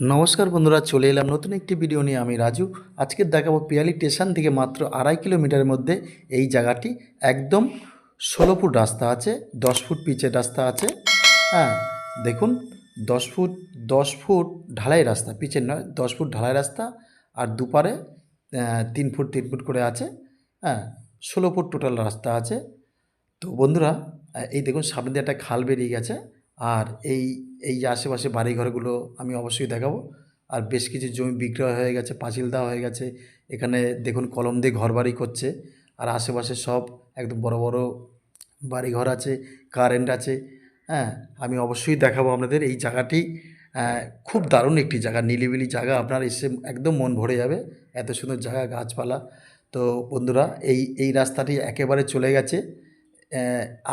নমস্কার বন্ধুরা, চলে এলাম নতুন একটি ভিডিও নিয়ে। আমি রাজু। আজকে দেখাবো পিয়ালি স্টেশন থেকে মাত্র আড়াই কিলোমিটারের মধ্যে এই জায়গাটি। একদম ষোলো ফুট রাস্তা আছে, দশ ফুট পিচের রাস্তা আছে। হ্যাঁ দেখুন, দশ ফুট দশ ফুট ঢালাই রাস্তা, পিচের নয়, দশ ফুট ঢালাই রাস্তা আর দুপারে তিন ফুট তিন ফুট করে আছে। হ্যাঁ ষোলো ফুট টোটাল রাস্তা আছে। তো বন্ধুরা, এই দেখুন, সামনে দিয়ে একটা খাল বেরিয়ে গেছে। আর এই এই যে আশেপাশে বাড়িঘরগুলো আমি অবশ্যই দেখাবো। আর বেশ কিছু জমি বিক্রয় হয়ে গেছে, পাঁচিল দেওয়া হয়ে গেছে। এখানে দেখুন কলম দিয়ে ঘর বাড়ি করছে। আর আশেপাশে সব একদম বড় বড় বাড়িঘর আছে, কারেন্ট আছে। হ্যাঁ আমি অবশ্যই দেখাবো আপনাদের এই জায়গাটি। খুব দারুণ একটি জায়গা, নিলিবিলি জায়গা। আপনার এসে একদম মন ভরে যাবে এত সুন্দর জায়গা, গাছপালা। তো বন্ধুরা, এই এই রাস্তাটি একেবারে চলে গেছে।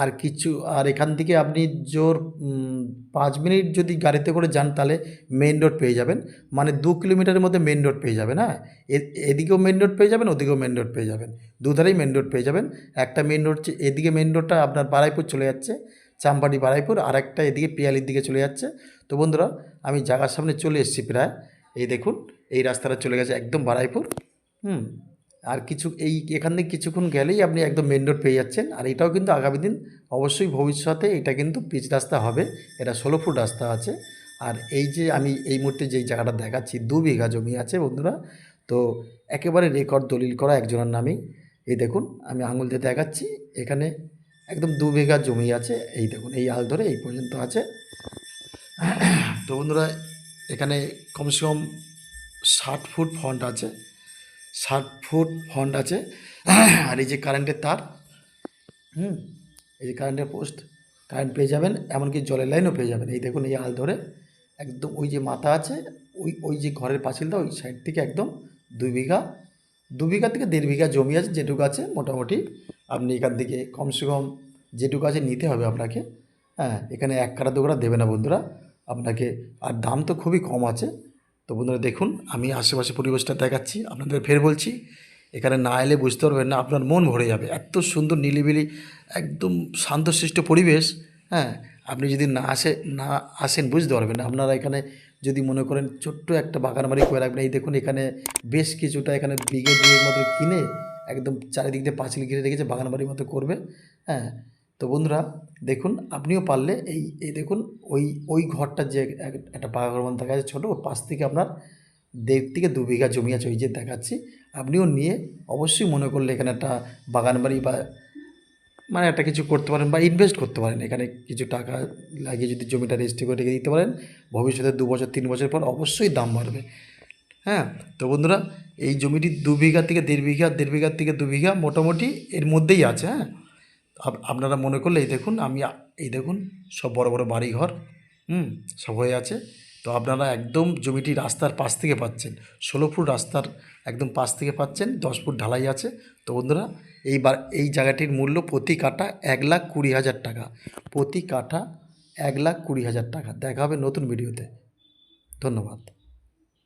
আর কিছু, আর এখান থেকে আপনি জোর পাঁচ মিনিট যদি গাড়িতে করে যান তাহলে মেন রোড পেয়ে যাবেন। মানে দু কিলোমিটারের মধ্যে মেন রোড পেয়ে যাবেন হ্যাঁ? এদিকেও মেন রোড পেয়ে যাবেন, ওদিকেও মেন রোড পেয়ে যাবেন। দুধারেই মেন রোড পেয়ে যাবেন। একটা মেন রোড এদিকে মেন রোডটা আপনার বারাইপুর চলে যাচ্ছে, চাম্পাটি বারাইপুর, আর একটা এদিকে পিয়ালির দিকে চলে যাচ্ছে। তো বন্ধুরা, আমি জায়গার সামনে চলে এসেছি প্রায়। এই দেখুন, এই রাস্তাটা চলে গেছে একদম বারাইপুর, হুম? আর কিছু, এই এখান থেকে কিছুক্ষণ গেলেই আপনি একদম মেন রোড পেয়ে যাচ্ছেন। আর এটাও কিন্তু আগামী দিন অবশ্যই ভবিষ্যতে এটা কিন্তু পিচ রাস্তা হবে। এটা ষোলো ফুট রাস্তা আছে। আর এই যে আমি এই মুহূর্তে যেই জায়গাটা দেখাচ্ছি, দু বিঘা জমি আছে বন্ধুরা। তো একেবারে রেকর্ড দলিল করা একজনের নামেই। এই দেখুন, আমি আঙুল দিয়ে দেখাচ্ছি। এখানে একদম দু বিঘা জমি আছে। এই দেখুন, এই আল ধরে এই পর্যন্ত আছে। তো বন্ধুরা, এখানে কমসে কম ষাট ফুট ফন্ট আছে। ষাট ফুট ফন্ট আছে। আর এই যে কারেন্টের তার, হুম, এই যে কারেন্টের পোস্ট কারেন্ট পেয়ে যাবেন, এমনকি জলের লাইনও পেয়ে যাবেন। এই দেখুন, এই আল ধরে একদম ওই যে মাথা আছে, ওই ওই যে ঘরের পাঁচিলটা ওই সাইড থেকে একদম দুই বিঘা, দু বিঘা থেকে দেড় বিঘা জমি আছে, যেটুকু আছে মোটামুটি। আপনি এখান থেকে কমসে কম যেটুকু আছে নিতে হবে আপনাকে। হ্যাঁ এখানে এক কাটা দু কাটা দেবে না বন্ধুরা। আপনাকে, আর দাম তো খুবই কম আছে। তো বন্ধুরা দেখুন, আমি আশেপাশে পরিবেশটা দেখাচ্ছি, আপনাদের ফের বলছি, এখানে না এলে বুঝতে পারবেন না, আপনার মন ভরে যাবে। এত সুন্দর নিলিবিলি, একদম শান্তশিষ্ট পরিবেশ হ্যাঁ? আপনি যদি না আসে, না আসেন, বুঝতে পারবেন আপনারা এখানে যদি মনে করেন ছোট্ট একটা বাগান বাড়ি করে রাখবেন, এই দেখুন এখানে বেশ কিছুটা এখানে বিঘে দুয়ের মতো কিনে একদম চারিদিক দিয়ে পাঁচিল ঘিরে রেখেছে বাগান বাড়ির মতো করবে হ্যাঁ? বন্ধুরা, দেখুন, আপনিও পারলে এই এই দেখুন, ওই ওই ঘরটা যে এক- একটা পাকা ঘর মধ্যে দেখা ছোটো ওর পাশ থেকে আপনার দেড় থেকে দু বিঘা জমি আছে, ওই যে দেখাচ্ছি। আপনিও নিয়ে অবশ্যই মনে করলে এখানে একটা বাগান বাড়ি বা মানে একটা কিছু করতে পারেন বা ইনভেস্ট করতে পারেন। এখানে কিছু টাকা লাগিয়ে যদি জমিটা রেজিস্ট্রি করে রেখে দিতে পারেন, ভবিষ্যতে দু বছর, তিন বছর পর অবশ্যই দাম বাড়বে। হ্যাঁ তো বন্ধুরা, এই জমিটি দু বিঘা থেকে দেড় বিঘা, দেড় বিঘার থেকে দু বিঘা মোটামুটি এর মধ্যেই আছে হ্যাঁ। আপনারা মনে করলে, এই দেখুন, আমি এই দেখুন, সব বড় বড় বাড়ি ঘর হুম, সব হয়ে আছে। তো আপনারা একদম জমিটি রাস্তার পাশ থেকে পাচ্ছেন, ষোলো ফুট রাস্তার একদম পাশ থেকে পাচ্ছেন, দশ ফুট ঢালাই আছে। তো বন্ধুরা এই এই জায়গাটির মূল্য প্রতি কাঠা এক লাখ কুড়ি হাজার টাকা। প্রতি কাঠা এক লাখ কুড়ি হাজার টাকা। দেখা হবে নতুন ভিডিওতে। ধন্যবাদ।